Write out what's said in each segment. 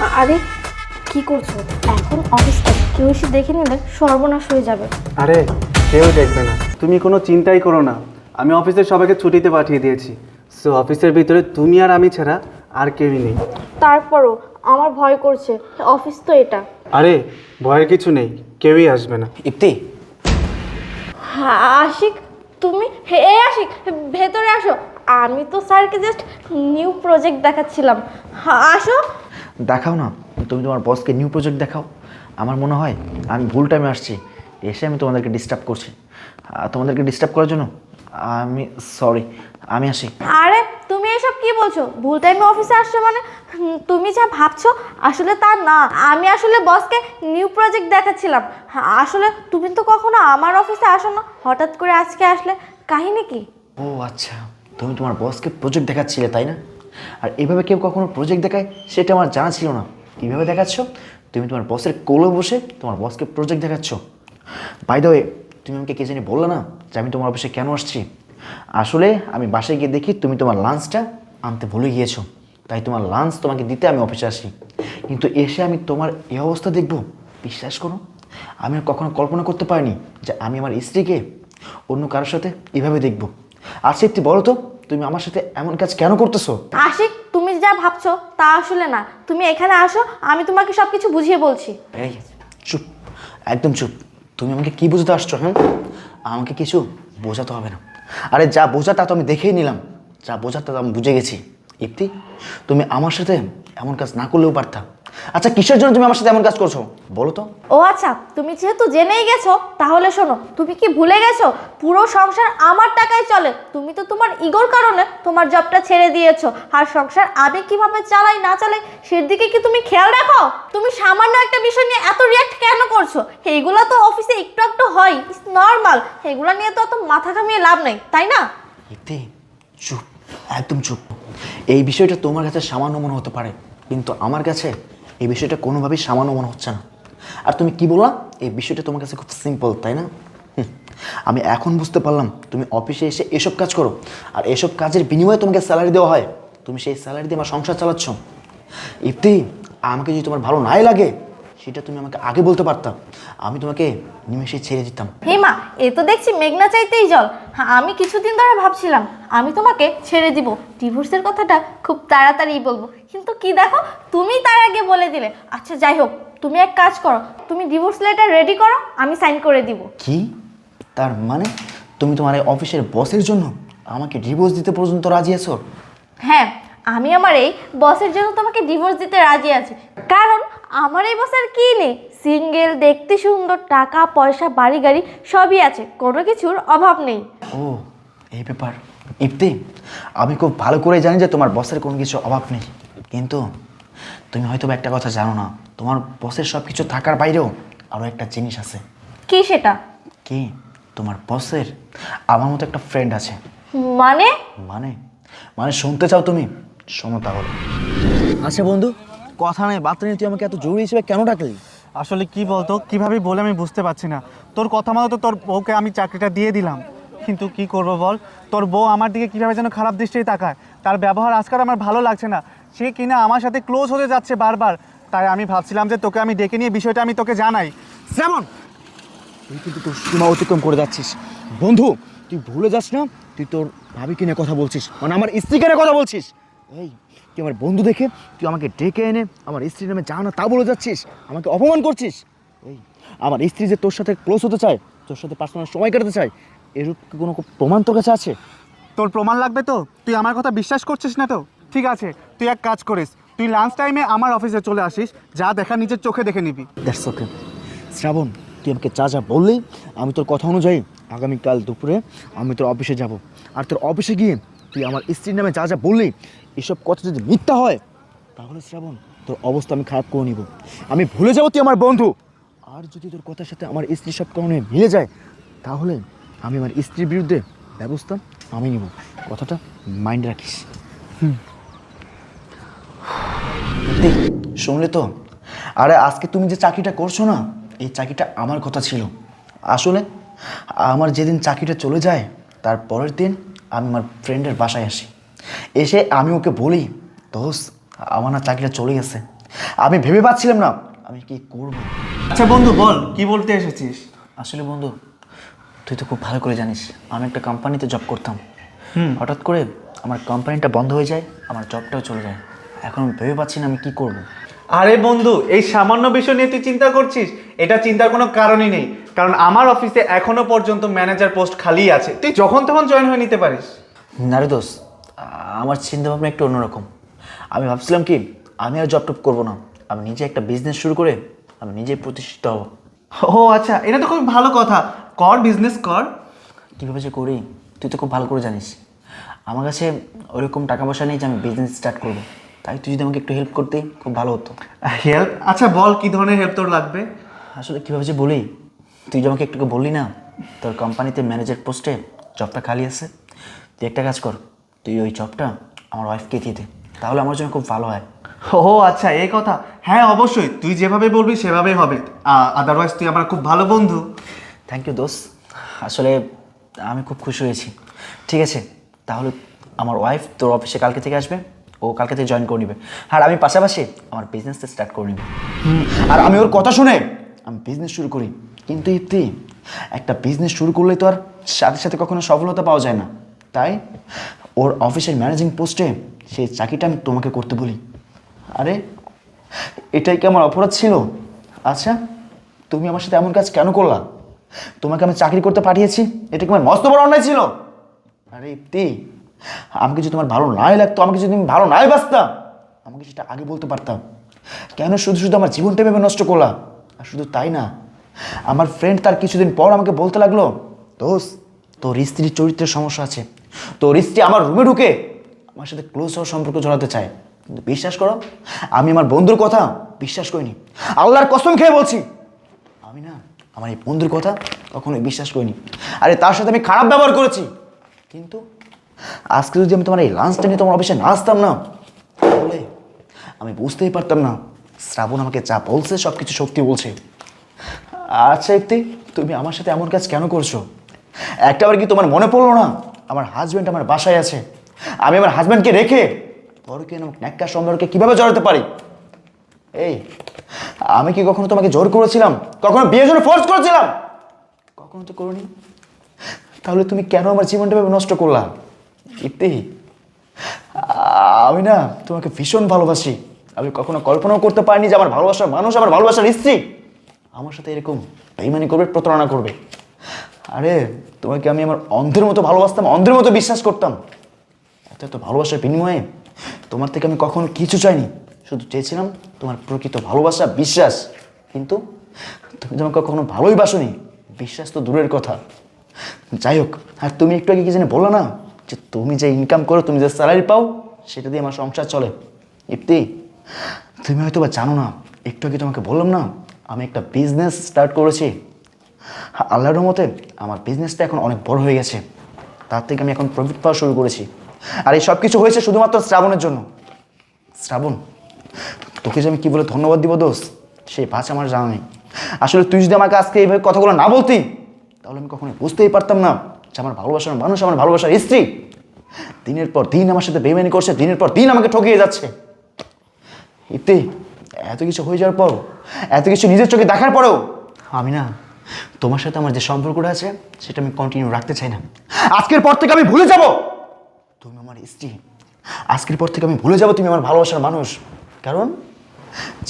আরে কি করছ? এখন অফিসটা কেউ এসে দেখে নিলে সর্বনাশ হয়ে যাবে। আরে কেউ দেখবে না। তুমি কোনো চিন্তাই করো না। আমি অফিসের সবাইকে ছুটিতে পাঠিয়ে দিয়েছি। সো অফিসের ভিতরে তুমি আর আমি ছাড়া আর কেউই নেই। তারপরও আমার ভয় করছে অফিস তো এটা। আরে ভয়ের কিছু নেই। কেউই আসবে না। ইপ্তি। হ্যাঁ আশিক তুমি? হে এ আশিক ভেতরে আসো। আমি তো স্যারকে জাস্ট নিউ প্রজেক্ট দেখাচ্ছিলাম। হ্যাঁ, আসো। দেখাও না তুমি তোমার বসকে নিউ প্রজেক্ট দেখাও। আমার মনে হয় আমি ভুল টাইমে আসছি এসে আমি তোমাদেরকে ডিস্টার্ব করছি। তোমাদেরকে ডিস্টার্ব করার জন্য আমি সরি আমি আসি। আরে তুমি এসব কি বলছো? ভুল টাইমে অফিসে আসছো মানে? তুমি যা ভাবছ আসলে তা না। আমি আসলে বসকে নিউ প্রজেক্ট দেখাচ্ছিলাম। হ্যাঁ, আসলে তুমি তো কখনো আমার অফিসে আসো না। হঠাৎ করে আজকে আসলে কাহিনী কি? ও আচ্ছা তুমি তোমার বসকে প্রজেক্ট দেখাচ্ছিলে তাই না? আর এভাবে কেউ কখনো প্রজেক্ট দেখায়, সেটা আমার জানা ছিল না। কীভাবে দেখাচ্ছ? তুমি তোমার বসের কোলে বসে তোমার বসকে প্রজেক্ট দেখাচ্ছ। বাই দ্য তুমি আমাকে কে জানি বললে না যে আমি তোমার অফিসে কেন আসছি? আসলে আমি বাসায় গিয়ে দেখি তুমি তোমার লাঞ্চটা আনতে ভুলে গিয়েছো। তাই তোমার লাঞ্চ তোমাকে দিতে আমি অফিসে আসি। কিন্তু এসে আমি তোমার এই অবস্থা দেখব। বিশ্বাস করো, আমি কখনো কল্পনা করতে পারিনি যে আমি আমার স্ত্রীকে অন্য কারোর সাথে এভাবে দেখব। আর একটু বলো তো তুমি আমার সাথে এমন কাজ কেন করতেছো? আশিক তুমি যা ভাবছ তা আসলে না। তুমি এখানে আসো আমি তোমাকে সবকিছু বুঝিয়ে বলছি। এই চুপ একদম চুপ। তুমি আমাকে কি বুঝতে আসছো হ্যাঁ? আমাকে কিছু বোঝাতে হবে না। আরে যা বোঝা তা তো আমি দেখেই নিলাম। যা বোঝা তা তো আমি বুঝে গেছি। ইপ্তি তুমি আমার সাথে এমন কাজ না করলেও পারতা। আচ্ছা কিসের জন্য তুমি আমার সাথে এমন কাজ করছ? বলো তো। ও আচ্ছা তুমি যেহেতু জেনেই গেছো তাহলে শোনো তুমি কি ভুলে গেছো? পুরো সংসার আমার টাকায় চলে। তুমি তো তোমার ইগোর কারণে তোমার জবটা ছেড়ে দিয়েছ। আর সংসার আমি কীভাবে চালাই না চালাই সেদিকে কি তুমি খেয়াল রাখো? তুমি সামান্য একটা বিষয় নিয়ে এত রিয়াক্ট কেন করছ? এইগুলো তো অফিসে একটু একটু হয় ইটস নর্মাল এগুলো নিয়ে তো অত মাথা ঘামিয়ে লাভ নেই তাই না? ইপ্তি চুপ একদম চুপ। এই বিষয়টা তোমার কাছে সামান্য মনে হতে পারে কিন্তু আমার কাছে এই বিষয়টা কোনোভাবেই সামান্য মনে হচ্ছে না। আর তুমি কি বললা? এই বিষয়টা তোমার কাছে খুব সিম্পল তাই না? আমি এখন বুঝতে পারলাম, তুমি অফিসে এসে এসব কাজ করো, আর এসব কাজের বিনিময়ে তোমাকে স্যালারি দেওয়া হয়। তুমি সেই স্যালারি দিয়ে আমার সংসার চালাচ্ছ। ইফতি, আমাকে যদি তোমার ভালো নাই লাগে সেটা তুমি আমাকে আগে বলতে পারতাম আমি তোমাকে নিমেষে ছেড়ে দিতাম। হেমা এ তো দেখছি মেঘনা চাইতেই জল। হ্যাঁ, আমি কিছুদিন ধরে ভাবছিলাম আমি তোমাকে ছেড়ে দিব। ডিভোর্সের কথাটা খুব তাড়াতাড়ি বলব। কিন্তু কি দেখো তুমি তার আগে বলে দিলে। আচ্ছা যাই হোক তুমি এক কাজ করো তুমি ডিভোর্স লেটার রেডি করো আমি সাইন করে দিব। কি? তার মানে? তুমি তোমার এই অফিসের বসের জন্য আমাকে ডিভোর্স দিতে পর্যন্ত রাজি আছো? হ্যাঁ আমি আমার এই বসের জন্য তোমাকে ডিভোর্স দিতে রাজি আছি। আমার এই বসের কি নেই? সিঙ্গেল দেখতে সুন্দর টাকা পয়সা বাড়ি গাড়ি সবই আছে। কোনো কিছুর অভাব নেই। ও এই ব্যাপার। ইপ্তি আমি খুব ভালো করে জানি যে তোমার বসের কোনো কিছু অভাব নেই। কিন্তু তুমি হয়তো একটা কথা জানো না তোমার বসের সব কিছু থাকার বাইরেও আরও একটা জিনিস আছে। কি সেটা? কি? তোমার বসের আমার মতো একটা ফ্রেন্ড আছে। মানে? মানে? মানে শুনতে চাও তুমি? শোনো তাহলে। আচ্ছা বন্ধু কথা নেই বার্তা নেই তুই আমাকে এত জরুরি হিসেবে কেন ডাকলি? আসলে কি বলতো কীভাবে বলে আমি বুঝতে পারছি না। তোর কথা মতো তো তোর বউকে আমি চাকরিটা দিয়ে দিলাম। কিন্তু কি করব বল? তোর বউ আমার দিকে কীভাবে যেন খারাপ দৃষ্টিতে তাকায়? তার ব্যবহার আজকাল আমার ভালো লাগছে না। সে কিনা আমার সাথে ক্লোজ হতে যাচ্ছে বারবার। তাই আমি ভাবছিলাম যে তোকে আমি ডেকে নিয়ে বিষয়টা আমি তোকে জানাই। যেমন তুই কিন্তু তোর সীমা অতিক্রম করে যাচ্ছিস। বন্ধু তুই ভুলে যাস না তুই তোর ভাবিকে নিয়ে কথা বলছিস। মানে আমার স্ত্রীকে নিয়ে কথা বলছিস। এই তুই আমার বন্ধু দেখে তুই আমাকে ডেকে এনে আমার স্ত্রীর নামে যা না তা বলে যাচ্ছিস আমাকে অপমান করছিস। এই আমার স্ত্রী যে তোর সাথে ক্লোজ হতে চায় তোর সাথে পার্সোনাল সময় কাটাতে চায় এরূপ কি কোনো প্রমাণ তোর কাছে আছে? তোর প্রমাণ লাগবে তো? তুই আমার কথা বিশ্বাস করছিস না তো? ঠিক আছে তুই এক কাজ করিস তুই লাঞ্চ টাইমে আমার অফিসে চলে আসিস যা দেখা নিজের চোখে দেখে নিবি। দ্যাটস ওকে শ্রাবণ তুই আমাকে যা যা বললি আমি তোর কথা অনুযায়ী আগামীকাল দুপুরে আমি তোর অফিসে যাব। আর তোর অফিসে গিয়ে তুই আমার স্ত্রীর নামে যা যা বললি এসব কথা যদি মিথ্যা হয়, তাহলে শ্রাবণ, তোর অবস্থা আমি খারাপ করে নিব। আমি ভুলে যাব তুই আমার বন্ধু। আর যদি তোর কথার সাথে আমার স্ত্রী সব কারণে মিলে যায়, তাহলে আমি আমার স্ত্রীর বিরুদ্ধে ব্যবস্থা আমি নিব। কথাটা মাইন্ড রাখিস। শুনলে তো? আরে আজকে তুমি যে চাকরিটা করছ না, এই চাকরিটা আমার কথা ছিল। আসলে, আমার যেদিন চাকরিটা চলে যায়, তার পরের দিন আমি আমার ফ্রেন্ডের বাসায় আসি। এসে আমি ওকে বলি দোষ আমার না চাকরিটা চলে গেছে। আমি ভেবে পাচ্ছিলাম না আমি কি করব? আচ্ছা বন্ধু বল কি বলতে এসেছিস? আসলে বন্ধু তুই তো খুব ভালো করে জানিস আমি একটা কোম্পানিতে জব করতাম। হঠাৎ করে আমার কোম্পানিটা বন্ধ হয়ে যায় আমার জবটাও চলে যায়। এখন ভেবে পাচ্ছি না আমি কি করব। আরে বন্ধু এই সামান্য বিষয় নিয়ে তুই চিন্তা করছিস? এটা চিন্তার কোনো কারণই নেই কারণ আমার অফিসে এখনও পর্যন্ত ম্যানেজার পোস্ট খালি আছে। তুই যখন তখন জয়েন হয়ে নিতে পারিস। না রে দোষ আমার চিন্তা ভাবনা একটু অন্যরকম। আমি ভাবছিলাম কি আমি আর জব টপ করব না। আমি নিজে একটা বিজনেস শুরু করে আমি নিজে প্রতিষ্ঠিত হব। ও আচ্ছা এটা তো খুব ভালো কথা। কর বিজনেস কর। কীভাবে যে করি তুই তো খুব ভালো করে জানিস। আমার কাছে ওরকম টাকা পয়সা নেই যে আমি বিজনেস স্টার্ট করব। তাই তুই যদি আমাকে একটু হেল্প করতে খুব ভালো হতো। হেল্প আচ্ছা বল কি ধরনের হেল্প তোর লাগবে? আসলে কীভাবে যে বলি তুই যে আমাকে একটু বললি না তোর কোম্পানিতে ম্যানেজার পোস্টে জবটা খালি আছে। তুই একটা কাজ কর তুই ওই জবটা আমার ওয়াইফকে দিয়ে দে তাহলে আমার জন্য খুব ভালো হয়। ও আচ্ছা এই কথা। হ্যাঁ অবশ্যই তুই যেভাবে বলবি সেভাবেই হবে। আদারওয়াইজ তুই আমার খুব ভালো বন্ধু। থ্যাংক ইউ দোস্ত। আসলে আমি খুব খুশি হয়েছি। ঠিক আছে তাহলে আমার ওয়াইফ তোর অফিসে কালকে থেকে আসবে ও কালকে থেকে জয়েন করে নেবে। আর আমি পাশাপাশি আমার বিজনেসটা স্টার্ট করে নেব। আর আমি ওর কথা শুনে আমি বিজনেস শুরু করি। কিন্তু ইতি একটা বিজনেস শুরু করলে তো আর সাথে সাথে কখনো সফলতা পাওয়া যায় না। তাই ওর অফিসের ম্যানেজিং পোস্টে সেই চাকরিটা আমি তোমাকে করতে বলি। আরে, এটাই কি আমার অপরাধ ছিল? আচ্ছা তুমি আমার সাথে এমন কাজ কেন করলা? তোমাকে আমি চাকরি করতে পাঠিয়েছি, এটা কি আমার মস্ত বড় অন্যায় ছিল? আরে ইপ্তি আমাকে যদি তোমার ভালো নাই লাগতো আমাকে যদি তুমি ভালো নাই বাঁচতাম আমাকে সেটা আগে বলতে পারতাম কেন শুধু শুধু আমার জীবনটা ভেবে নষ্ট করলা? আর শুধু তাই না, আমার ফ্রেন্ড তার কিছুদিন পর আমাকে বলতে লাগল দোষ তোর স্ত্রীর চরিত্রের সমস্যা আছে। তোর স্ত্রী আমার রুমে ঢুকে আমার সাথে ক্লোজ হওয়ার সম্পর্ক জড়াতে চায়। কিন্তু বিশ্বাস করো, আমি আমার বন্ধুর কথা বিশ্বাস করিনি। আল্লাহর কসম খেয়ে বলছি, আমি না আমার এই বন্ধুর কথা কখনোই বিশ্বাস করিনি। আরে তার সাথে আমি খারাপ ব্যবহার করেছি। কিন্তু আজকে যদি আমি তোমার এই লাঞ্চটা নিয়ে তোমার অফিসে না আসতাম না, তাহলে আমি বুঝতেই পারতাম না, শ্রাবণ আমাকে যা বলছে সব কিছু সত্যি বলছে। আচ্ছা ইপ্তি তুমি আমার সাথে এমন কাজ কেন করছ? একটাবার কি তোমার মনে পড়ল না আমার হাজব্যান্ড আমার বাসায় আছে। আমি আমার হাজব্যান্ডকে রেখে পরকে ন্যাক্কা সম্পর্কে কীভাবে জড়াতে পারি? এই, আমি কি কখনো তোমাকে জোর করেছিলাম? কখনো বিয়ের জন্য ফোর্স করেছিলাম? কখনো তো করনি। তাহলে তুমি কেন আমার জীবনটা ভেবে নষ্ট করলা? ইতি, আমি না তোমাকে ভীষণ ভালোবাসি। আমি কখনো কল্পনাও করতে পারিনি যে আমার ভালোবাসার মানুষ আমার ভালোবাসার স্ত্রী। আমার সাথে এরকম বেইমানি করবে, প্রতারণা করবে। আরে, তোমাকে আমি আমার অন্ধের মতো ভালোবাসতাম, অন্ধের মতো বিশ্বাস করতাম। এত এত ভালোবাসার বিনিময়ে তোমার থেকে আমি কখনো কিছু চাইনি। শুধু চেয়েছিলাম তোমার প্রকৃত ভালোবাসা, বিশ্বাস। কিন্তু তুমি তো আমাকে কখনো ভালোই বাসনি। বিশ্বাস তো দূরের কথা। যাই হোক, আর তুমি একটু আগে কি জানি বলো না যে তুমি যে ইনকাম করো, তুমি যে স্যালারি পাও, সেটা দিয়ে আমার সংসার চলে। ইপ্তি, তুমি হয়তো বা জানো না, একটু আগে তোমাকে বললাম না, আমি একটা বিজনেস স্টার্ট করেছি। আল্লাহর মতে আমার বিজনেসটা এখন অনেক বড় হয়ে গেছে। তার থেকে আমি এখন প্রফিট পাওয়া শুরু করেছি। আর এই সব কিছু হয়েছে শুধুমাত্র শ্রাবণের জন্য। শ্রাবণ, তোকে যে আমি কী বলে ধন্যবাদ দিব দোষ সেই পাঁচ আমার জানা নেই। আসলে তুই যদি আমাকে আজকে এইভাবে কথাগুলো না বলতি, তাহলে আমি কখনোই বুঝতেই পারতাম না যে আমার ভালোবাসার মানুষ আমার ভালোবাসার স্ত্রী। দিনের পর দিন আমার সাথে বেমানি করছে, দিনের পর দিন আমাকে ঠকিয়ে যাচ্ছে। ইতি এত কিছু হয়ে যাওয়ার পর, এত কিছু নিজের চোখে দেখার পরেও আমি না তোমার সাথে আমার যে সম্পর্কটা আছে, সেটা আমি কন্টিনিউ রাখতে চাই না। আজকের পর থেকে আমি ভুলে যাব! তুমি আমার স্ত্রী। আজকের পর থেকে আমি ভুলে যাব তুমি আমার ভালোবাসার মানুষ। কারণ,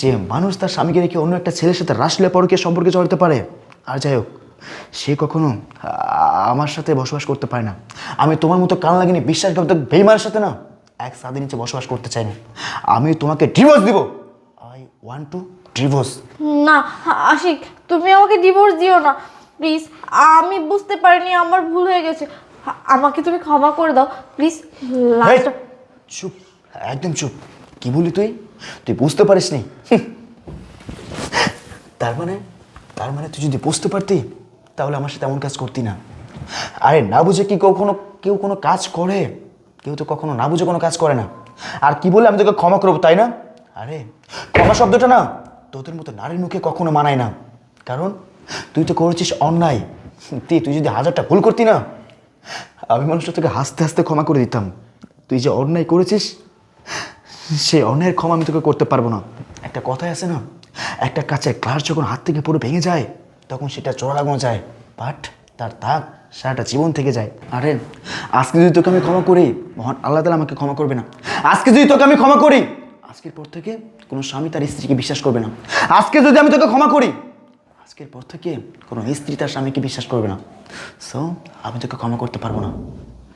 যে মানুষ তার স্বামীকে রেখে অন্য একটা ছেলের সাথে রাসলে পরকে সম্পর্কে জড়াতে পারে, আর যাই হোক, সে কখনো আমার সাথে বসবাস করতে পারে না। আমি তোমার মতো কান লাগিনি বিশ্বাসঘাতক বেইমানের সাথে না, এক সাদের নিচে বসবাস করতে চাই না। আমি তোমাকে ডিভোর্স দিব। আই ওয়ান্ট টু ডিভোর্স না আশিক তুমি আমাকে ডিভোর্স দিও না। প্লিজ আমি বুঝতে পারিনি আমার ভুল হয়ে গেছে। আমাকে তুমি ক্ষমা করে দাও। প্লিজ চুপ একদম চুপ। কি বলি তুই? তুই বুঝতে পারিস নি? তার মানে তার মানে তুই যদি বুঝতে পারতি তাহলে আমার সাথে এমন কাজ করতি না। আরে না বুঝে কি কখনো কেউ কোনো কাজ করে? কেউ তো কখনো না বুঝে কোনো কাজ করে না। আর কি বলে আমি তোকে ক্ষমা করব তাই না? আরে ক্ষমা শব্দটা না। তোদের মতো নারীর মুখে কখনো মানায় না। কারণ তুই তো করেছিস অন্যায়। তুই তুই যদি হাজারটা ভুল করতি না, আমি মানুষটা তোকে হাসতে হাসতে ক্ষমা করে দিতাম। তুই যে অন্যায় করেছিস, সেই অন্যায়ের ক্ষমা আমি তোকে করতে পারব না। একটা কথাই আছে না, একটা কাছের গ্লাস যখন হাত থেকে পুরো ভেঙে যায়, তখন সেটা চোরা লাগানো যায় বাট তার দাগ সারাটা জীবন থেকে যায়। আরে, আজকে যদি তোকে আমি ক্ষমা করি, মহান আল্লাহ তালা আমাকে ক্ষমা করবে না। আজকে যদি তোকে আমি ক্ষমা করি আজকের পর থেকে কোনো স্বামী তার স্ত্রীকে বিশ্বাস করবে না। আজকে যদি আমি তোকে ক্ষমা করি, আজকের পর থেকে কোনো স্ত্রী তার স্বামীকে বিশ্বাস করবে না। সো আমি তোকে ক্ষমা করতে পারব না।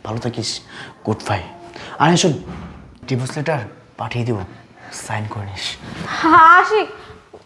ভালো থাকিস, গুড বাই। আর শোন ডিভোর্স লেটার পাঠিয়ে দেবো। সাইন করে নিস। আশিক